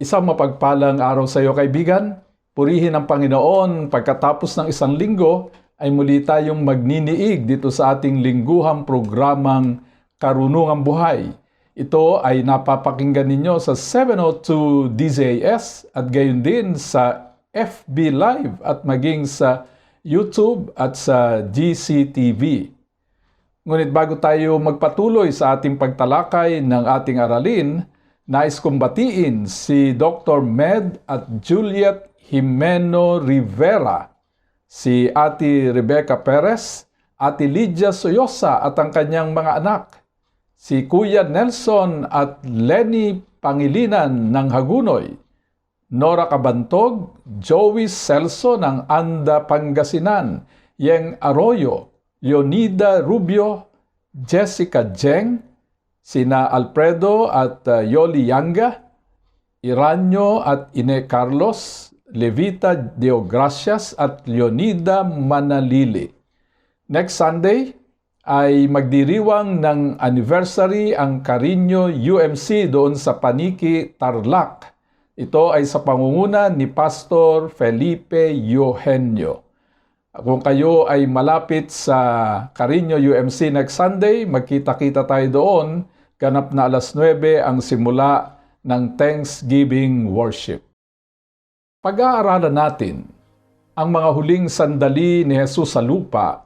Isang mapagpalang araw sa iyo kaibigan. Purihin ang Panginoon pagkatapos ng isang linggo ay muli tayong magniniig dito sa ating lingguhang programang Karunungang Buhay. Ito ay napapakinggan ninyo sa 702 DZAS at gayon din sa FB Live at maging sa YouTube at sa GCTV. Ngunit bago tayo magpatuloy sa ating pagtalakay ng ating aralin, nais kong batiin si Dr. Med at Juliet Jimeno Rivera, si Ate Rebecca Perez, Ate Lydia Soyosa at ang kanyang mga anak, si Kuya Nelson at Lenny Pangilinan ng Hagunoy, Nora Cabantog, Joey Celso ng Anda Pangasinan, Yeng Arroyo, Leonida Rubio, Jessica Jeng, sina Alfredo at uh, Yoli Yanga, Iranyo at Ine Carlos, Levita Deogracias at Leonida Manalili. Next Sunday ay magdiriwang ng anniversary ang Carino UMC doon sa Paniki, Tarlac. Ito ay sa pangunguna ni Pastor Felipe Eugenio. Kung kayo ay malapit sa Carino UMC next Sunday, magkita-kita tayo doon. Ganap na alas 9 ang simula ng Thanksgiving worship. Pag-aaralan natin ang mga huling sandali ni Jesus sa lupa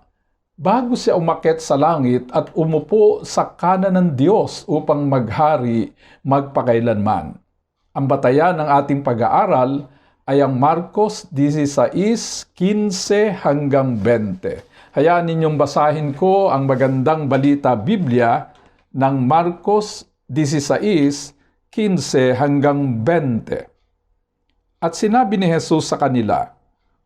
bago siya umakyat sa langit at umupo sa kanan ng Diyos upang maghari magpakailanman. Ang batayan ng ating pag-aaral ay ang Marcos 16:15 hanggang 20. Hayaan ninyong basahin ko ang magandang balita Biblia ng Marcos 16:15 hanggang 20. At sinabi ni Jesus sa kanila,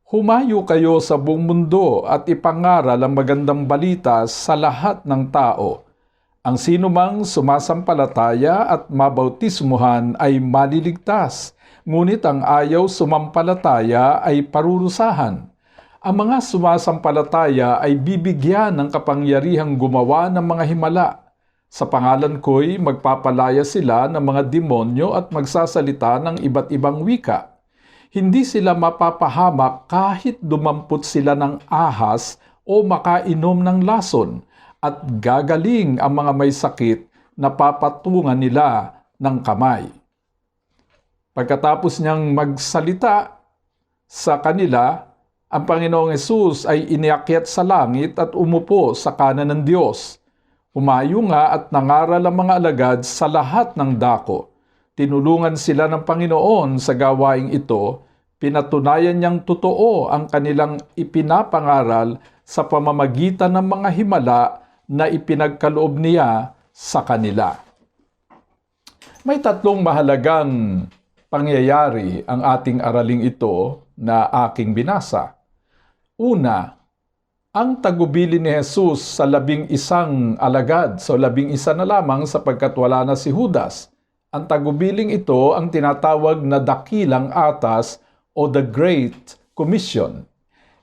Humayo kayo sa buong mundo at ipangaral ang magandang balita sa lahat ng tao. Ang sinumang sumasampalataya at mabautismuhan ay maliligtas, ngunit ang ayaw sumampalataya ay parurusahan. Ang mga sumasampalataya ay bibigyan ng kapangyarihang gumawa ng mga himala. Sa pangalan ko'y magpapalaya sila ng mga demonyo at magsasalita ng iba't ibang wika. Hindi sila mapapahamak kahit dumampot sila ng ahas o makainom ng lason at gagaling ang mga may sakit na papatungan nila ng kamay. Pagkatapos niyang magsalita sa kanila, ang Panginoong Yesus ay iniakyat sa langit at umupo sa kanan ng Diyos. Humayo nga at nangaral ang mga alagad sa lahat ng dako. Tinulungan sila ng Panginoon sa gawaing ito, pinatunayan niyang totoo ang kanilang ipinapangaral sa pamamagitan ng mga himala na ipinagkaloob niya sa kanila. May tatlong mahalagang pangyayari ang ating araling ito na aking binasa. Una, ang tagubili ni Jesus sa labing isang alagad, so labing isa na lamang sapagkat wala na si Judas. Ang tagubiling ito ang tinatawag na dakilang atas o the Great Commission.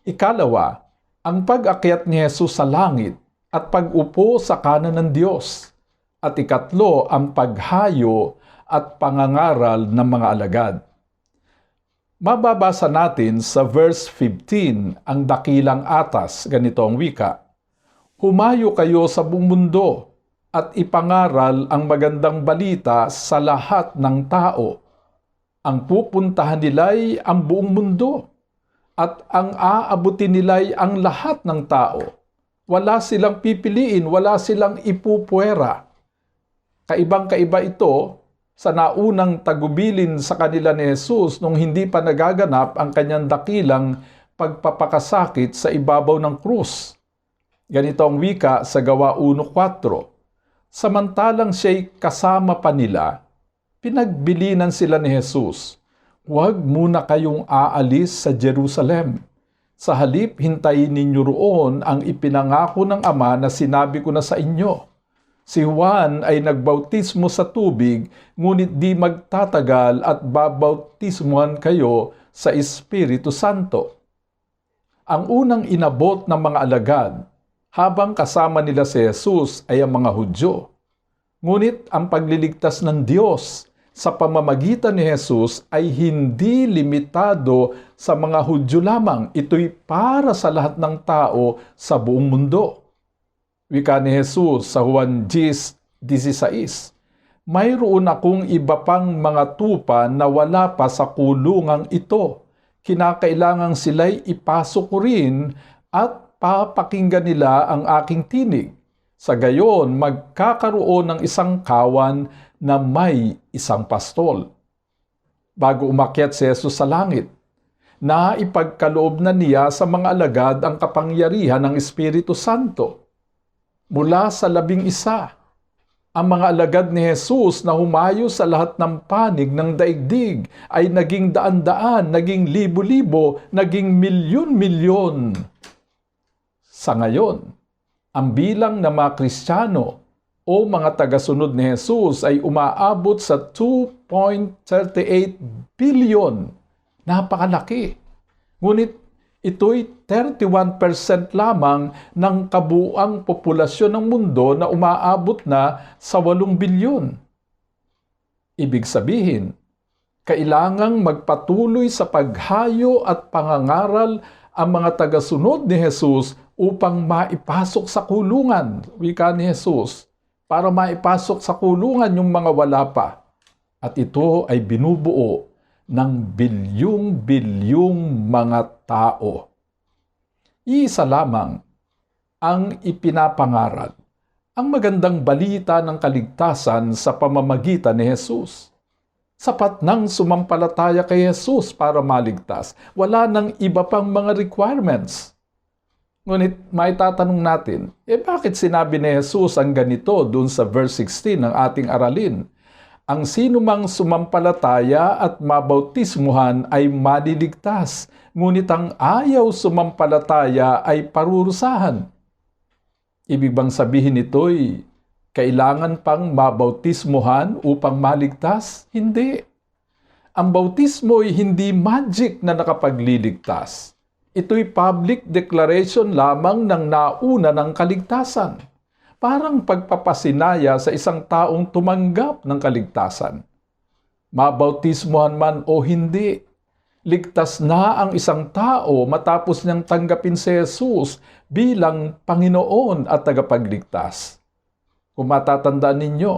Ikalawa, ang pag-akyat ni Jesus sa langit at pag-upo sa kanan ng Diyos. At ikatlo, ang paghayo at pangangaral ng mga alagad. Mababasa natin sa verse 15 ang dakilang atas, ganito ang wika. Humayo kayo sa buong mundo at ipangaral ang magandang balita sa lahat ng tao. Ang pupuntahan nila'y ang buong mundo at ang aabutin nila'y ang lahat ng tao. Wala silang pipiliin, wala silang ipupuwera. Kaibang-kaiba ito sa naunang tagubilin sa kanila ni Jesus nung hindi pa nagaganap ang kanyang dakilang pagpapakasakit sa ibabaw ng krus. Ganito ang wika sa Gawa 1.4. Samantalang siya'y kasama pa nila, pinagbilinan sila ni Jesus. huwag muna kayong aalis sa Jerusalem. Sa halip, hintayin ninyo roon ang ipinangako ng Ama na sinabi ko na sa inyo. Si Juan ay nagbautismo sa tubig, ngunit di magtatagal at babautismuhan kayo sa Espiritu Santo. Ang unang inabot ng mga alagad habang kasama nila si Jesus ay ang mga Hudyo. Ngunit ang pagliligtas ng Diyos sa pamamagitan ni Jesus ay hindi limitado sa mga Hudyo lamang. Ito'y para sa lahat ng tao sa buong mundo. Wika ni Jesus sa Juan 10.16, Mayroon akong iba pang mga tupa na wala pa sa kulungang ito. Kinakailangang sila'y ipasok ko rin at papakinggan nila ang aking tinig. Sa gayon, magkakaroon ng isang kawan na may isang pastol. Bago umakyat si Jesus sa langit, na ipagkaloob na niya sa mga alagad ang kapangyarihan ng Espiritu Santo mula sa labing isa. Ang mga alagad ni Jesus na humayo sa lahat ng panig ng daigdig ay naging daan-daan, naging libo-libo, naging milyon-milyon. Sa ngayon, ang bilang ng mga Kristiyano o mga tagasunod ni Jesus ay umaabot sa 2.38 billion. Napakalaki. Ngunit ito'y 31% lamang ng kabuang populasyon ng mundo na umaabot na sa 8 bilyon. Ibig sabihin, kailangang magpatuloy sa paghayo at pangangaral ang mga tagasunod ni Jesus upang maipasok sa kulungan, wika ni Jesus, para maipasok sa kulungan yung mga wala pa. At ito ay binubuo ng bilyong-bilyong mga tao. Iisa lamang ang ipinapangaral, ang magandang balita ng kaligtasan sa pamamagitan ni Jesus. Sapat nang sumampalataya kay Jesus para maligtas. Wala nang iba pang mga requirements. Ngunit may tatanong natin, eh bakit sinabi ni Jesus ang ganito dun sa verse 16 ng ating aralin? Ang sino mang sumampalataya at mabautismuhan ay maliligtas, ngunit ang ayaw sumampalataya ay parurusahan. Ibig bang sabihin nito'y kailangan pang mabautismuhan upang maligtas? Hindi. Ang bautismo ay hindi magic na nakapagliligtas. Ito'y public declaration lamang ng nauna ng kaligtasan parang pagpapasinaya sa isang taong tumanggap ng kaligtasan. Mabautismuhan man o hindi, ligtas na ang isang tao matapos niyang tanggapin si Jesus bilang Panginoon at tagapagligtas. Kung matatandaan ninyo,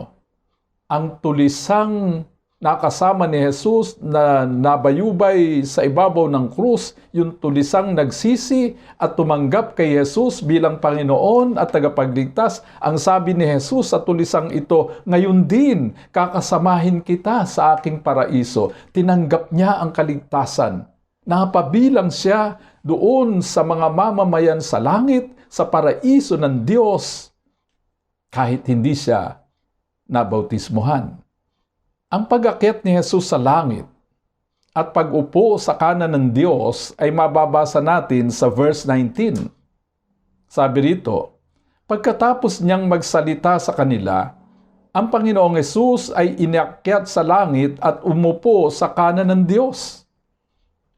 ang tulisang nakasama ni Jesus na nabayubay sa ibabaw ng krus, yung tulisang nagsisi at tumanggap kay Jesus bilang Panginoon at tagapagligtas. Ang sabi ni Jesus sa tulisang ito, ngayon din kakasamahin kita sa aking paraiso. Tinanggap niya ang kaligtasan. Napabilang siya doon sa mga mamamayan sa langit, sa paraiso ng Diyos, kahit hindi siya nabautismuhan. Ang pag-akyat ni Jesus sa langit at pag-upo sa kanan ng Diyos ay mababasa natin sa verse 19. Sabi rito, pagkatapos niyang magsalita sa kanila, ang Panginoong Yesus ay inakyat sa langit at umupo sa kanan ng Diyos.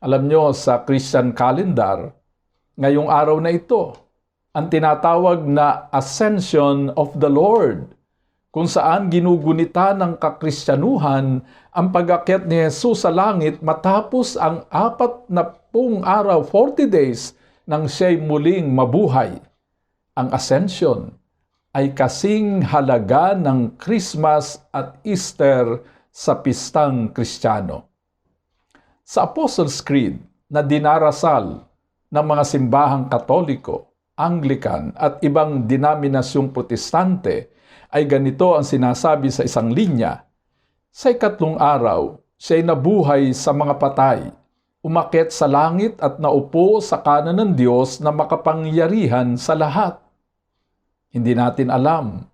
Alam nyo, sa Christian calendar, ngayong araw na ito, ang tinatawag na Ascension of the Lord kung saan ginugunita ng kakristyanuhan ang pag-akyat ni Jesus sa langit matapos ang apat na pung araw, 40 days, nang siya'y muling mabuhay. Ang ascension ay kasing halaga ng Christmas at Easter sa pistang Kristiyano. Sa Apostles' Creed na dinarasal ng mga simbahang Katoliko, Anglican at ibang denominasyong protestante, ay ganito ang sinasabi sa isang linya. Sa ikatlong araw, siya'y nabuhay sa mga patay, umakit sa langit at naupo sa kanan ng Diyos na makapangyarihan sa lahat. Hindi natin alam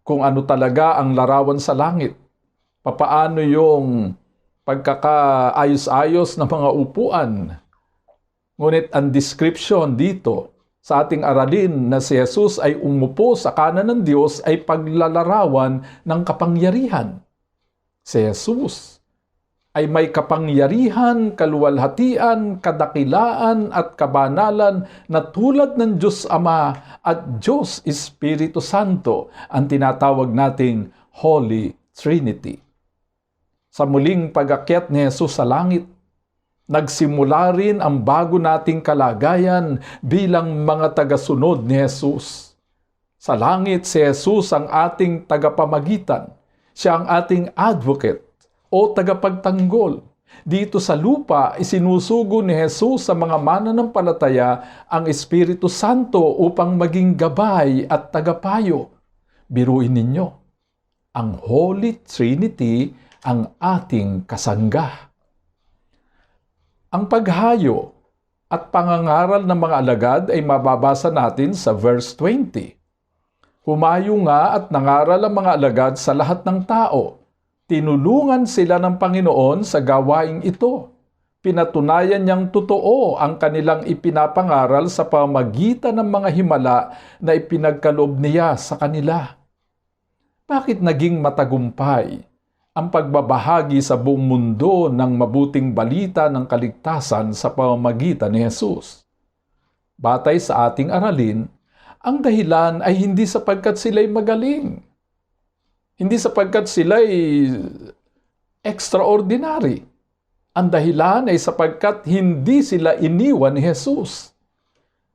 kung ano talaga ang larawan sa langit. Papaano yung pagkakaayos-ayos na mga upuan. Ngunit ang description dito sa ating aralin na si Jesus ay umupo sa kanan ng Diyos ay paglalarawan ng kapangyarihan. Si Jesus ay may kapangyarihan, kaluwalhatian, kadakilaan at kabanalan na tulad ng Diyos Ama at Diyos Espiritu Santo ang tinatawag nating Holy Trinity. Sa muling pag-akyat ni Jesus sa langit, nagsimula rin ang bago nating kalagayan bilang mga tagasunod ni Jesus. Sa langit, si Jesus ang ating tagapamagitan. Siya ang ating advocate o tagapagtanggol. Dito sa lupa, isinusugo ni Jesus sa mga mananampalataya ang Espiritu Santo upang maging gabay at tagapayo. Biruin ninyo, ang Holy Trinity ang ating kasangga. Ang paghayo at pangangaral ng mga alagad ay mababasa natin sa verse 20. Humayo nga at nangaral ang mga alagad sa lahat ng tao. Tinulungan sila ng Panginoon sa gawaing ito. Pinatunayan niyang totoo ang kanilang ipinapangaral sa pamagitan ng mga himala na ipinagkalob niya sa kanila. Bakit naging matagumpay ang pagbabahagi sa buong mundo ng mabuting balita ng kaligtasan sa pamamagitan ni Jesus? Batay sa ating aralin, ang dahilan ay hindi sapagkat sila'y magaling. Hindi sapagkat sila'y extraordinary. Ang dahilan ay sapagkat hindi sila iniwan ni Jesus.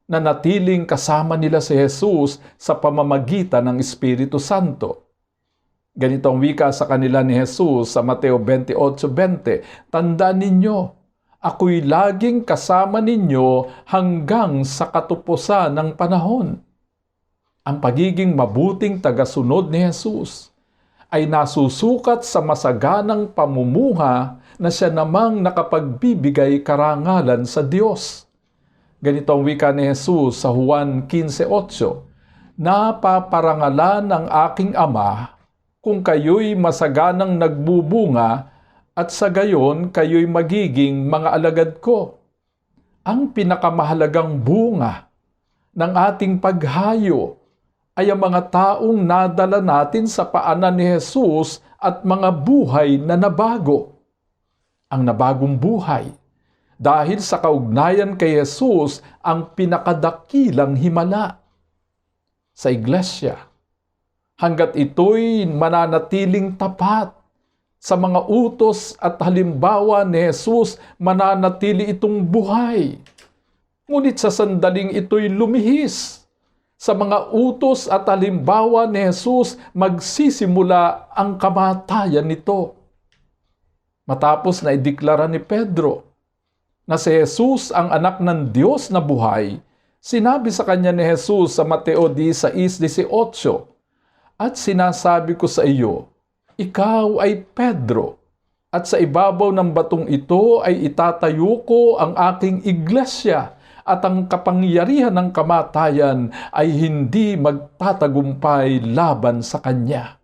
Na natiling kasama nila si Jesus sa pamamagitan ng Espiritu Santo. Ganito ang wika sa kanila ni Jesus sa Mateo 28.20, Tandaan ninyo, ako'y laging kasama ninyo hanggang sa katupusan ng panahon. Ang pagiging mabuting tagasunod ni Jesus ay nasusukat sa masaganang pamumuha na siya namang nakapagbibigay karangalan sa Diyos. Ganito ang wika ni Jesus sa Juan 15.8, Napaparangalan ng aking Ama kung kayo'y masaganang nagbubunga at sa gayon kayo'y magiging mga alagad ko. Ang pinakamahalagang bunga ng ating paghayo ay ang mga taong nadala natin sa paanan ni Jesus at mga buhay na nabago. Ang nabagong buhay dahil sa kaugnayan kay Jesus ang pinakadakilang himala sa iglesia hanggat ito'y mananatiling tapat sa mga utos at halimbawa ni Jesus, mananatili itong buhay. Ngunit sa sandaling ito'y lumihis. Sa mga utos at halimbawa ni Jesus, magsisimula ang kamatayan nito. Matapos na ideklara ni Pedro na si Jesus ang anak ng Diyos na buhay, sinabi sa kanya ni Jesus sa Mateo 16.18, At sinasabi ko sa iyo, ikaw ay Pedro, at sa ibabaw ng batong ito ay itatayo ko ang aking iglesia, at ang kapangyarihan ng kamatayan ay hindi magtatagumpay laban sa kanya.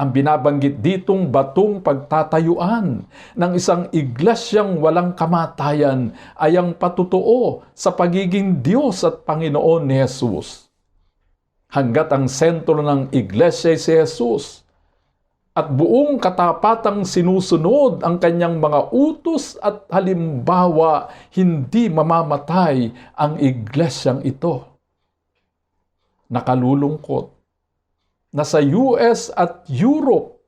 Ang binabanggit ditong batong pagtatayuan ng isang iglesyang walang kamatayan ay ang patutuo sa pagiging Diyos at Panginoon ni Jesus. Hanggat ang sentro ng iglesia ay si Jesus, at buong katapatang sinusunod ang kanyang mga utos at halimbawa, hindi mamamatay ang iglesyang ito. Nakalulungkot na sa US at Europe,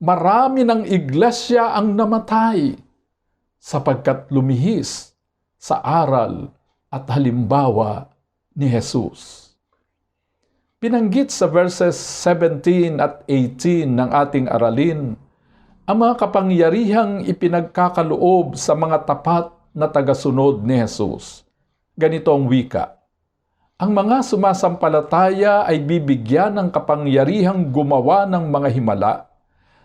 marami ng iglesia ang namatay sapagkat lumihis sa aral at halimbawa ni Jesus. Pinanggit sa verses 17 at 18 ng ating aralin ang mga kapangyarihang ipinagkakaloob sa mga tapat na tagasunod ni Jesus. Ganito ang wika. Ang mga sumasampalataya ay bibigyan ng kapangyarihang gumawa ng mga himala.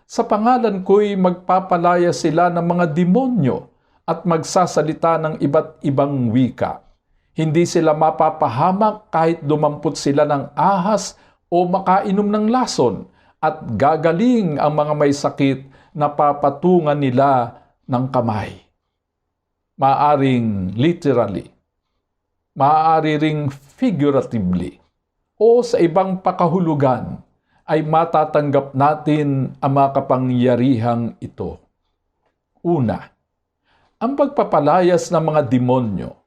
Sa pangalan ko'y magpapalaya sila ng mga demonyo at magsasalita ng iba't ibang wika hindi sila mapapahamak kahit dumampot sila ng ahas o makainom ng lason at gagaling ang mga may sakit napapatungan nila ng kamay. Maaring literally, maaari ring figuratively, o sa ibang pakahulugan ay matatanggap natin ang mga kapangyarihang ito. Una, ang pagpapalayas ng mga demonyo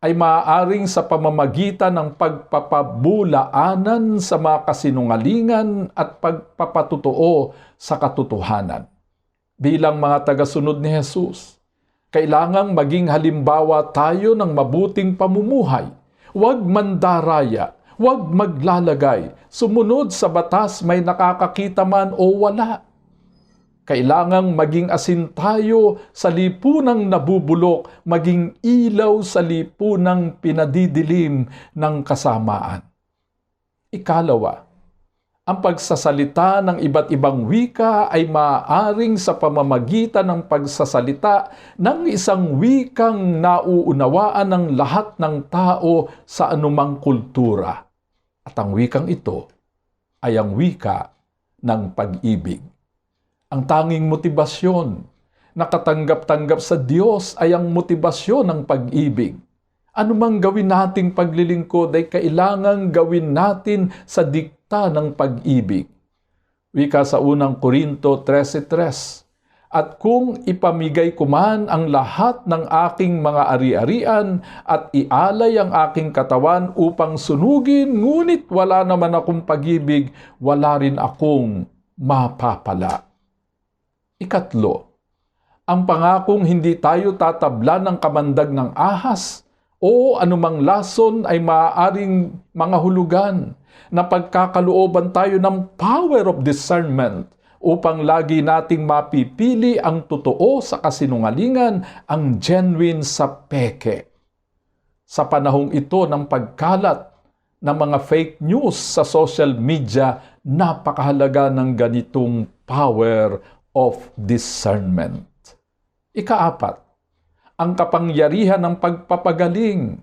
ay maaaring sa pamamagitan ng pagpapabulaanan sa mga kasinungalingan at pagpapatutuo sa katotohanan. Bilang mga tagasunod ni Jesus, kailangang maging halimbawa tayo ng mabuting pamumuhay. Huwag mandaraya, huwag maglalagay, sumunod sa batas may nakakakita man o wala. Kailangang maging asin tayo sa lipunang nabubulok, maging ilaw sa lipunang pinadidilim ng kasamaan. Ikalawa, ang pagsasalita ng iba't ibang wika ay maaaring sa pamamagitan ng pagsasalita ng isang wikang nauunawaan ng lahat ng tao sa anumang kultura. At ang wikang ito ay ang wika ng pag-ibig. Ang tanging motibasyon na katanggap-tanggap sa Diyos ay ang motibasyon ng pag-ibig. Anumang gawin nating paglilingkod ay kailangang gawin natin sa dikta ng pag-ibig. Wika sa unang Korinto 13.3 At kung ipamigay ko man ang lahat ng aking mga ari-arian at ialay ang aking katawan upang sunugin, ngunit wala naman akong pag-ibig, wala rin akong mapapala. Ikatlo, ang pangakong hindi tayo tatabla ng kamandag ng ahas o anumang lason ay maaaring mga hulugan na pagkakalooban tayo ng power of discernment upang lagi nating mapipili ang totoo sa kasinungalingan, ang genuine sa peke. Sa panahong ito ng pagkalat ng mga fake news sa social media, napakahalaga ng ganitong power of discernment. Ikaapat, ang kapangyarihan ng pagpapagaling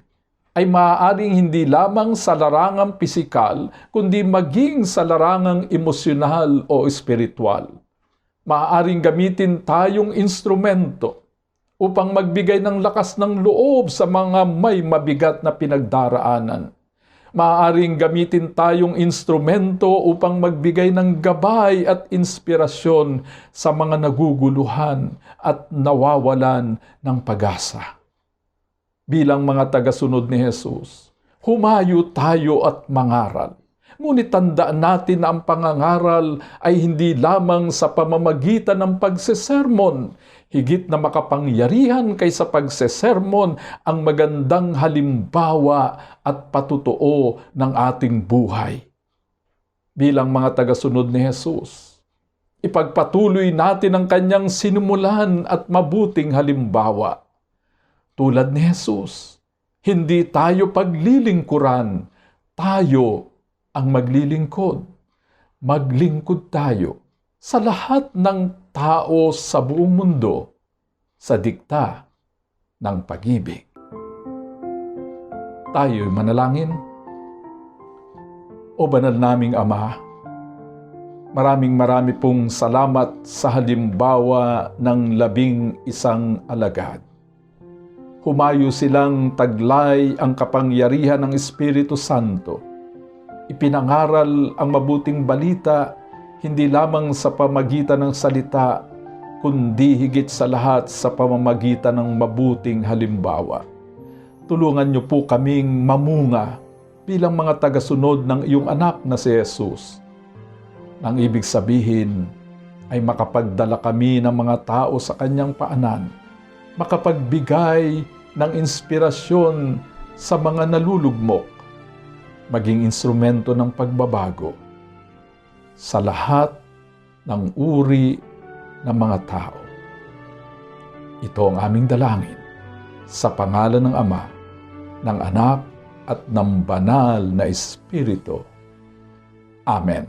ay maaaring hindi lamang sa larangang pisikal, kundi maging sa larangang emosyonal o espiritual. Maaaring gamitin tayong instrumento upang magbigay ng lakas ng loob sa mga may mabigat na pinagdaraanan maaaring gamitin tayong instrumento upang magbigay ng gabay at inspirasyon sa mga naguguluhan at nawawalan ng pag-asa. Bilang mga tagasunod ni Jesus, humayo tayo at mangaral. Ngunit tandaan natin na ang pangangaral ay hindi lamang sa pamamagitan ng pagsesermon, higit na makapangyarihan kaysa pagsesermon ang magandang halimbawa at patutuo ng ating buhay. Bilang mga tagasunod ni Jesus, ipagpatuloy natin ang kanyang sinumulan at mabuting halimbawa. Tulad ni Jesus, hindi tayo paglilingkuran, tayo ang maglilingkod. Maglingkod tayo sa lahat ng tao sa buong mundo sa dikta ng pag-ibig. Tayo'y manalangin. O banal naming Ama, maraming marami pong salamat sa halimbawa ng labing isang alagad. Humayo silang taglay ang kapangyarihan ng Espiritu Santo. Ipinangaral ang mabuting balita hindi lamang sa pamagitan ng salita, kundi higit sa lahat sa pamamagitan ng mabuting halimbawa. Tulungan niyo po kaming mamunga bilang mga tagasunod ng iyong anak na si Jesus. Ang ibig sabihin ay makapagdala kami ng mga tao sa kanyang paanan, makapagbigay ng inspirasyon sa mga nalulugmok, maging instrumento ng pagbabago sa lahat ng uri ng mga tao. Ito ang aming dalangin sa pangalan ng Ama, ng Anak, at ng Banal na Espiritu. Amen.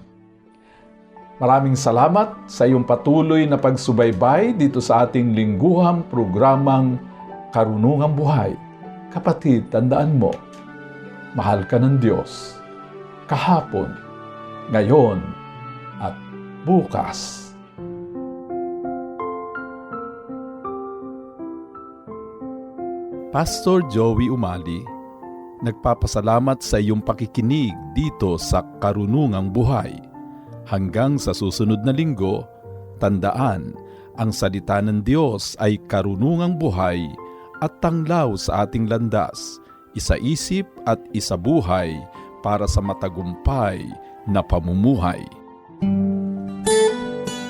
Maraming salamat sa iyong patuloy na pagsubaybay dito sa ating lingguhang programang Karunungang Buhay. Kapatid, tandaan mo, mahal ka ng Diyos. Kahapon, ngayon, bukas. Pastor Joey Umali, nagpapasalamat sa iyong pakikinig dito sa Karunungang Buhay. Hanggang sa susunod na linggo, tandaan, ang salita ng Diyos ay karunungang buhay at tanglaw sa ating landas, isa-isip at isa buhay para sa matagumpay na pamumuhay.